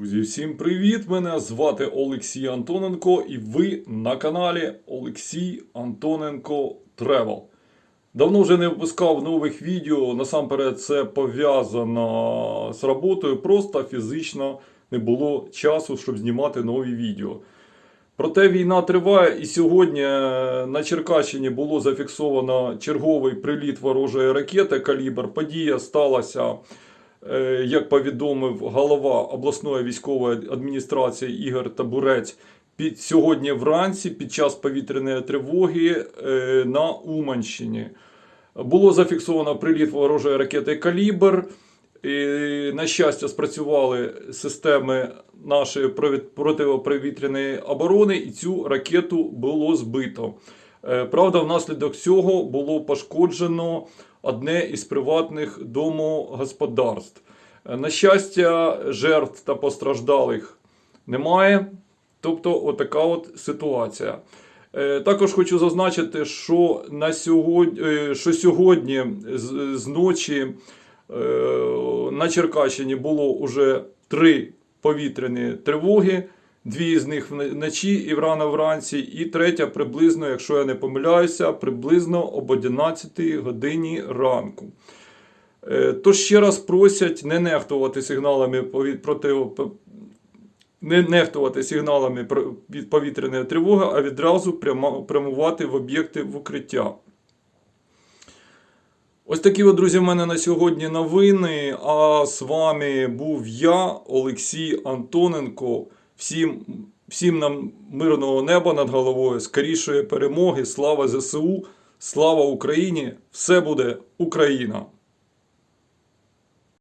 Друзі, всім привіт! Мене звати Олексій Антоненко, і ви на каналі Олексій Антоненко Тревел. Давно вже не випускав нових відео. Насамперед, це пов'язано з роботою. Просто фізично не було часу, щоб знімати нові відео. Проте війна триває, і сьогодні на Черкащині було зафіксовано черговий приліт ворожої ракети Калібр. Подія сталася, е, як повідомив голова обласної військової адміністрації Ігор Табурець. Під сьогодні вранці, під час повітряної тривоги е, на Уманщині. Було зафіксовано приліт ворожої ракети Калібр. І, на щастя, спрацювали системи нашої протиповітряної оборони, і цю ракету було збито. Е, Правда, внаслідок цього було пошкоджено одне із приватних домогосподарств. Е, На щастя, жертв та постраждалих немає. Тобто, отака от ситуація. Е, Також хочу зазначити, що на сьогодні, що сьогодні з, ночі на Черкащині було вже три повітряні тривоги. Дві з них вночі і рано вранці, і третя приблизно, якщо я не помиляюся, приблизно об 11 годині ранку. Е, Тож ще раз просять не нехтувати сигналами проти не нехтувати сигналами від повітряної тривоги, а відразу прямувати в об'єкти в укриття. Ось такі, от, друзі, в мене на сьогодні новини. А з вами був я, Олексій Антоненко. Всім, всім нам мирного неба над головою, скорішої перемоги. Слава ЗСУ, слава Україні! Все буде Україна!